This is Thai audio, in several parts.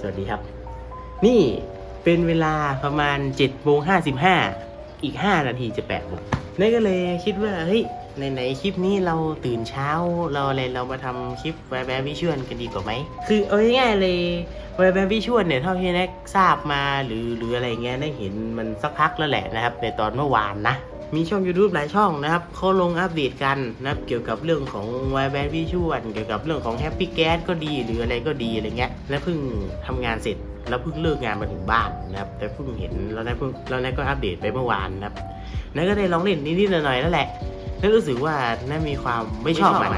สวัสดีครับ นี่เป็นเวลาประมาณ7จ็ดโมงห้าสิบห้าอีก 5 นาทีจะ8ปดโมงนั่ก็เลยคิดว่าเฮ้ยไหนๆคลิปนี้เราตื่นเช้าเราอะไรเรามาทำคลิปแวร์แวร์วิชวลกันดีกว่าไหมคือเอาง่ายๆเลยแวร์แวร์วิชวลเนี่ยเท่าที่แน็กทราบมาหรือหรืออะไรเงี้ยได้เห็นมันสักพักแล้วแหละนะครับ ในตอนเมื่อวานนะ มีช่อง YouTube หลายช่องนะครับเขาลงอัปเดตกันนะครับเกี่ยวกับเรื่องของวายแบนวิชวลเกี่ยวกับเรื่องของแฮปปี้แก๊สก็ดีหรืออะไรก็ดีอะไรเงี้ยแล้วเพิ่งทำงานเสร็จแล้วเพิ่งเลิกงานมาถึงบ้านนะครับแต่เพิ่งเห็นแล้วนายเพิ่งแล้วนะก็อัปเดตไปเมื่อวานนะครับนายก็ได้ลองเล่นนิดๆหน่อยๆนั่นแหละแล้วรู้สึกว่าน่ามีความไม่ชอบมัน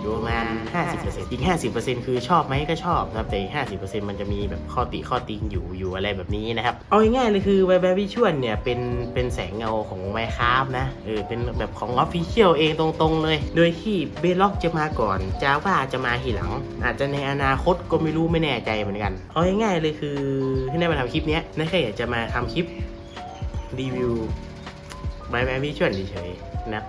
อยู่ประมาณ 50%อีก 50%คือชอบไหมก็ชอบนะครับ แต่อีก 50%มันจะมีแบบข้อติข้อติงอยู่อยู่อะไรแบบนี้นะครับ เอาง่ายๆเลยคือ w i แบนวิชวลเนี่ยเป็นเป็นแสงเงาของ Minecraft นะเออเป็นแบบของ Official เองตรงๆเลย โดยที่เบล็อกจะมาก่อน Java จะมาทีหลัง อาจจะในอนาคตก็ไม่รู้ไม่แน่ใจเหมือนกัน เอาง่ายๆเลยคือที่ได้มาทำคลิปเนี้ยนั่นแค่อยากจะมาทำคลิปรีวิว w i แบนวิชวลเฉยๆนะ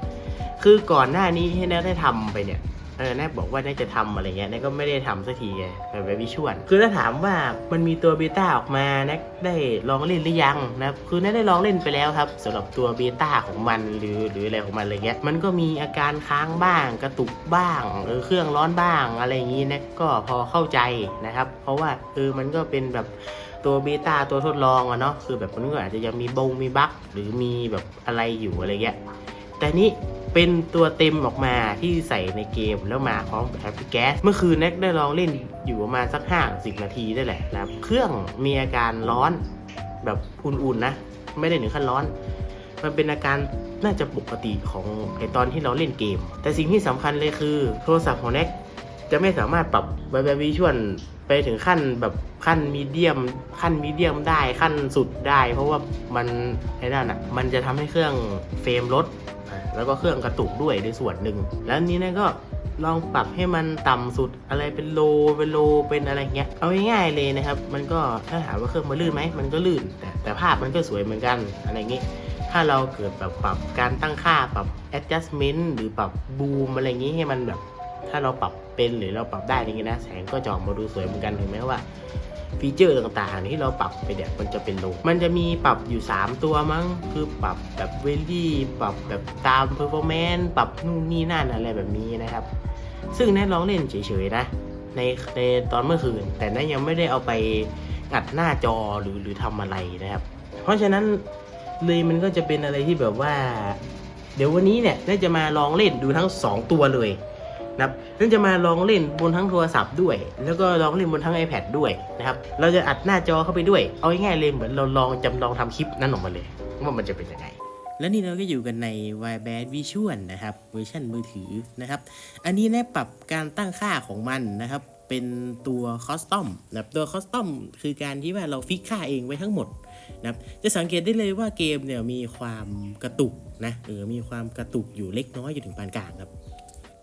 คือก่อนหน้านี้ที่แนทได้ทำไปเนี่ยเออแนทบอกว่าแนทจะทำอะไรเงี้ยแนทก็ไม่ได้ทำสักทีไงแบบวิชวลคือถ้าถามว่ามันมีตัวเบต้าออกมาแนทได้ลองเล่นหรือยังนะครับคือแนทได้ลองเล่นไปแล้วครับสำหรับตัวเบต้าของมันหรือหรืออะไรของมันอะไรเงี้ยมันก็มีอาการค้างบ้างกระตุกบ้างเออเครื่องร้อนบ้างอะไรอย่างงี้แนทก็พอเข้าใจนะครับ เพราะว่าเออมันก็เป็นแบบตัวเบต้าตัวทดลองอะเนาะคือแบบมันก็อาจจะยังมีบงมีบั๊กหรือมีแบบอะไรอยู่อะไรเงี้ยแต่นี่ เป็นตัวเต็มออกมาที่ใส่ในเกมแล้วมาพร้อมกับแอปพลิแกสเมื่อคืนแน็กได้ลองเล่นอยู่ประมาณสักห้าสิบนาทีได้แหละนะครับ เครื่องมีอาการร้อนแบบอุ่นๆนะ ไม่ได้ถึงขั้นร้อน มันเป็นอาการน่าจะปกติของไอตอนที่เราเล่นเกม แต่สิ่งที่สำคัญเลยคือโทรศัพท์ของแน็กจะไม่สามารถปรับไวไบวิชวลไปถึงขั้นแบบขั้นมีเดียมขั้นมีเดียมได้ขั้นสุดได้ เพราะว่ามันไอ้นั่นอะมันจะทำให้เครื่องเฟรมลด แล้วก็เครื่องกระตุกด้วยในส่วนหนึ่ง แล้วนี้นะก็ลองปรับให้มันต่ำสุดอะไรเป็นโลเป็นโลเป็นอะไรเงี้ยเอาง่ายๆเลยนะครับ มันก็ถ้าถามว่าเครื่องมันลื่นไหมมันก็ลื่น แต่แต่ภาพมันก็สวยเหมือนกันอะไรเงี้ยถ้าเราเกิดแบบปรับการตั้งค่าปรับ adjustment หรือปรับบูมอะไรอย่างงี้ให้มันแบบ ถ้าเราปรับเป็นหรือเราปรับได้อย่างงี้นะแสงก็จะออกมาดูสวยเหมือนกันถึงแม้ว่า ฟีเจอร์ต่างๆ ที่เราปรับไปเนี่ยมันจะเป็นโลมันจะมีปรับอยู่ 3 ตัวมั้ง คือปรับแบบเวลี่ปรับแบบตามเพอร์ฟอร์แมนซ์ปรับนู่นนี่นั่นอะไรแบบนี้นะครับ ซึ่งแนทลองเล่นเฉยๆนะในในตอนเมื่อคืน แต่แนยังไม่ได้เอาไปอัดหน้าจอหรือหรือทำอะไรนะครับ เพราะฉะนั้นเลยมันก็จะเป็นอะไรที่แบบว่า เดี๋ยววันนี้เนี่ยน่าจะมาลองเล่นดูทั้ง 2 ตัวเลย นะครับน่าจะมาลองเล่นบนทั้งโทรศัพท์ด้วย แล้วก็ลองเล่นบนทั้ง iPad ด้วยนะครับ เราจะอัดหน้าจอเข้าไปด้วย เอาง่ายๆเลยเหมือนเราลองจำลองทำคลิปนั้นออกมาเลย ว่ามันจะเป็นยังไงและนี่เราก็อยู่กันใน w i b a d Visual นะครับเวอร์ชันมือถือนะครับ อันนี้แนะปรับการตั้งค่าของมันนะครับ เป็นตัวคอสตอมนะครับตัวคอสตอมคือการที่ว่าเราฟิกค่าเองไว้ทั้งหมดนะครับ จะสังเกตได้เลยว่าเกมเนี่ยมีความกระตุกนะเออมีความกระตุกอยู่เล็กน้อยอยู่ถึงปานกลางครับ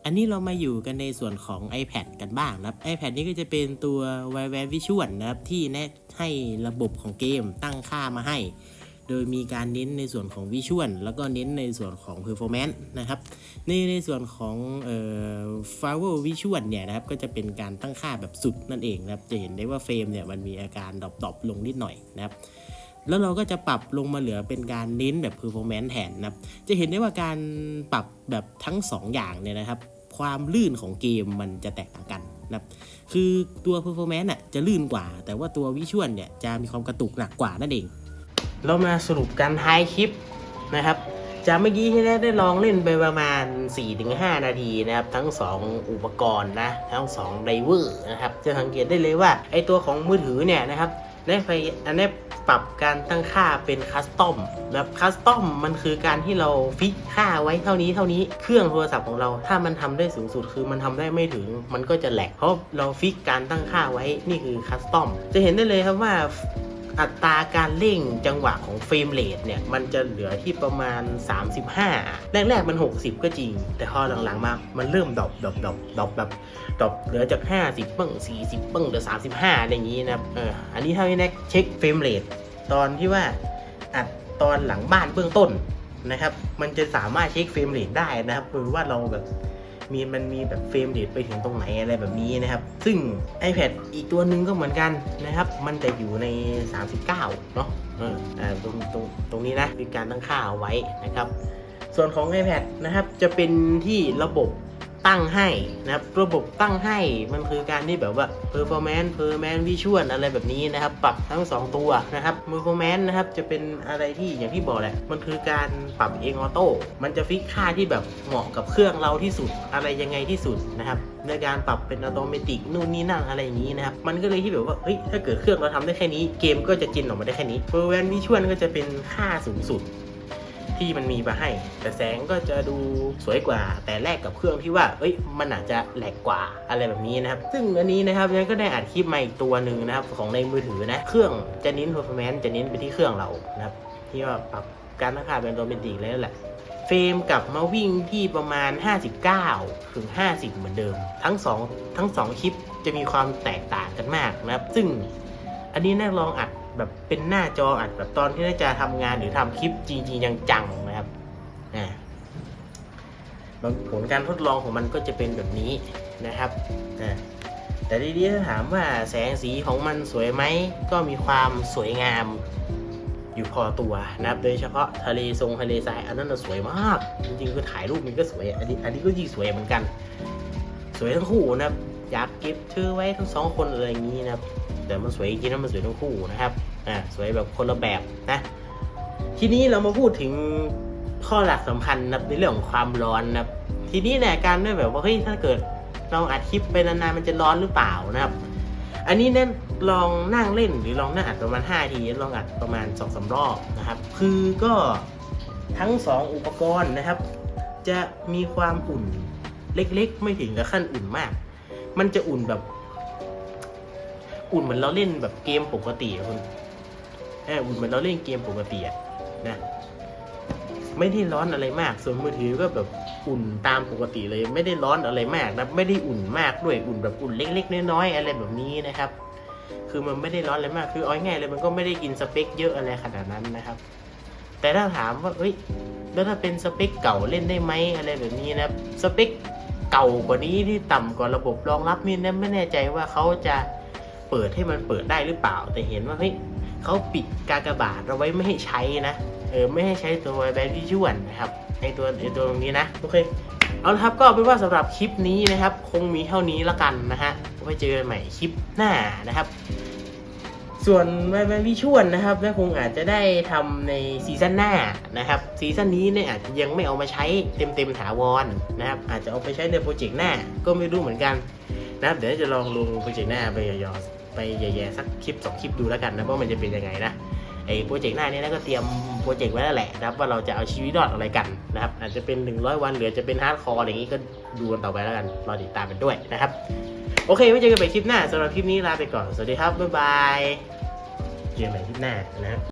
อันนี้เรามาอยู่กันในส่วนของ iPad กันบ้างนะครับ iPad นี่ก็จะเป็นตัว w i v a Visual นะครับที่แนะให้ระบบของเกมตั้งค่ามาให้ โดยมีการเน้นในส่วนของวิชวลแล้วก็เน้นในส่วนของ performance นะครับในในส่วนของเอ่อ firewall visual เนี่ยนะครับก็จะเป็นการตั้งค่าแบบสุดนั่นเองนะครับ จะเห็นได้ว่าเฟรมเนี่ยมันมีอาการดรอปๆลงนิดหน่อยนะครับแล้วเราก็จะปรับลงมาเหลือเป็นการเน้นแบบ performance แทนนะครับ จะเห็นได้ว่าการปรับแบบทั้ง 2 อย่างเนี่ยนะครับ ความลื่นของเกมมันจะแตกต่างกันนะครับคือตัว performance น่ะจะลื่นกว่า แต่ว่าตัว visual เนี่ยจะมีความกระตุกหนักกว่านั่นเอง เรามาสรุปกันท้ายคลิปนะครับจากเมื่อกี้ที่ได้ได้ลองเล่นไปประมาณ 4-5 นาทีนะครับ ทั้ง 2 อุปกรณ์นะ ทั้ง2ไดเวอร์นะครับ จะสังเกตได้เลยว่าไอตัวของมือถือเนี่ยนะครับ ได้ไปอันนี้ปรับการตั้งค่าเป็นคัสตอมแบบคัสตอมมันคือการที่เราฟิกค่าไว้เท่านี้เท่านี้เครื่องโทรศัพท์ของเราถ้ามันทำได้สูงสุดคือมันทำได้ไม่ถึง มันก็จะแหลกเพราะเราฟิกการตั้งค่าไว้นี่คือคัสตอมจะเห็นได้เลยครับว่า อัตราการเร่งจังหวะของเฟรมเรทเนี่ยมันจะเหลือที่ประมาณ 35 แรกๆมัน 60 ก็จริง แต่พอหลังๆมา มันเริ่มดรอปดรอปดรอปดรอปแบบดรอปเหลือจาก 50บ้าง40บ้างเหลือ 35อะไรอย่างนี้นะครับเอออันนี้เท่าที่แน็กเช็คเฟรมเรทตอนที่ว่าอัดตอนหลังบ้านเบื้องต้นนะครับ มันจะสามารถเช็คเฟรมเรทได้นะครับหรือว่าเราแบบ มีมันมีแบบเฟรมเรทไปถึงตรงไหนอะไรแบบนี้นะครับ ซึ่ง iPad อีกตัวหนึ่งก็เหมือนกันนะครับ มันจะอยู่ใน 39 เนาะเอออ่าตรงตรงตรงนี้นะคือการตั้งค่าเอาไว้นะครับ ส่วนของ iPad นะครับจะเป็นที่ระบบ ตั้งให้นะครับ ระบบตั้งให้มันคือการที่แบบว่า performance performance visual อะไรแบบนี้นะครับ ปรับทั้ง 2 ตัวนะครับ performance นะครับจะเป็นอะไรที่อย่างที่บอกแหละ มันคือการปรับเองออโต้มันจะฟิกค่าที่แบบเหมาะกับเครื่องเราที่สุดอะไรยังไงที่สุดนะครับในการปรับเป็นอัตโนมัตินู่นนี่นั่นอะไรอย่างนี้นะครับ มันก็เลยที่แบบว่า เฮ้ย ถ้าเกิดเครื่องเราทำได้แค่นี้ เกมก็จะจินออกมาได้แค่นี้ performance visual ก็จะเป็นค่าสูงสุด ที่มันมีมาให้ แต่แสงก็จะดูสวยกว่า แต่แลกกับเครื่องที่ว่าเอ้ยมันอาจจะแหลกกว่าอะไรแบบนี้นะครับ ซึ่งอันนี้นะครับยังก็ได้อัดคลิปมาอีกตัวหนึ่งนะครับของในมือถือนะเครื่องจะเน้น performance จะเน้นไปที่เครื่องเรานะครับที่ว่าปรับการตั้งค่าเป็นโดเมนติกเลยนั่นแหละเฟรมกลับมาวิ่งที่ประมาณ 59 ถึง 50 เหมือนเดิม ทั้งสองทั้งสองคลิปจะมีความแตกต่างกันมากนะครับ ซึ่งอันนี้น่าลองอัด แบบเป็นหน้าจออัดแบบตอนที่น่าจะทำงานหรือทำคลิปจริงๆจังๆนะครับอ่าผลการทดลองของมันก็จะเป็นแบบนี้นะครับอ่าแต่ทีนี้ถ้าถามว่าแสงสีของมันสวยไหมก็มีความสวยงามอยู่พอตัวนะครับ โดยเฉพาะทะเลทรงทะเลทรายอันนั้นนะสวยมาก จริงๆก็ถ่ายรูปมันก็สวย อันนี้อันนี้ก็ยิ่งสวยเหมือนกัน สวยทั้งคู่นะครับ อยากเก็บเธอไว้ทั้งสองคนอะไรอย่างนี้นะครับ แต่มันสวยจริงๆนะมันสวยทั้งคู่นะครับอ่าสวยแบบคนละแบบนะ ทีนี้เรามาพูดถึงข้อหลักสำคัญนะในเรื่องของความร้อนนะครับทีนี้เนี่ยการด้วยแบบว่าเฮ้ยถ้าเกิดเราอัดคลิปไปนานๆมันจะร้อนหรือเปล่านะครับ อันนี้เนี่ยลองนั่งเล่นหรือลองนั่งอัดประมาณ5ทีลองอัดประมาณ2อสรอบนะครับ คือก็ทั้ง 2 อุปกรณ์นะครับ จะมีความอุ่นเล็กๆ ไม่ถึงกับขั้นอุ่นมาก มันจะอุ่นแบบ อุ่นเหมือนเราเล่นแบบเกมปกติคุณเอออุ่นเหมือนเราเล่นเกมปกติอะนะไม่ได้ร้อนอะไรมาก ส่วนมือถือก็แบบอุ่นตามปกติเลย ไม่ได้ร้อนอะไรมากนะไม่ได้อุ่นมากด้วยอุ่นแบบอุ่นเล็ก ๆ น้อยๆอะไรแบบนี้นะครับ คือมันไม่ได้ร้อนอะไรมากคือเอาง่ายเลยมันก็ไม่ได้กินสเปคเยอะอะไรขนาดนั้นนะครับ แต่ถ้าถามว่าเอ้ยแล้วถ้าเป็นสเปคเก่าเล่นได้ไหมอะไรแบบนี้นะสเปคเก่ากว่านี้ที่ต่ำกว่าระบบรองรับนี่นะไม่แน่ใจว่าเขาจะ เปิดให้มันเปิดได้หรือเปล่า แต่เห็นว่าเฮ้ยเขาปิดกากบาทเอาไว้ไม่ให้ใช้นะเออไม่ให้ใช้ตัวแบนวิชวลนะครับไอตัวไอตัวตรงนี้นะโอเคเอาละครับก็เป็นว่าสำหรับคลิปนี้นะครับ คงมีเท่านี้ละกันนะฮะไว้เจอกันใหม่คลิปหน้านะครับ ส่วนแบนวิชวลนะครับแม่คงอาจจะได้ทำในซีซั่นหน้านะครับซีซั่นนี้เนี่ยอาจจะยังไม่เอามาใช้เต็มเต็มถาวรนะครับอาจจะเอาไปใช้ในโปรเจกต์หน้าก็ไม่รู้เหมือนกันนะครับเดี๋ยวจะลองลงโปรเจกต์หน้าไปยอๆ ไปแย่ๆสักคลิปสองคลิปดูแล้วกันนะว่ามันจะเป็นยังไงนะไอ้โปรเจกต์หน้านี้นะก็เตรียมโปรเจกต์ไว้แล้วแหละนะครับว่าเราจะเอาชีวิตรอดอะไรกันนะครับอาจจะเป็น 100 วันหรือจะเป็นฮาร์ดคอร์อะไรอย่างงี้ก็ดูกันต่อไปแล้วกันรอติดตามกันด้วยนะครับ โอเคไว้เจอกันใหม่คลิปหน้าสำหรับคลิปนี้ลาไปก่อนสวัสดีครับบ๊ายบายเจอกันใหม่คลิปหน้านะครับ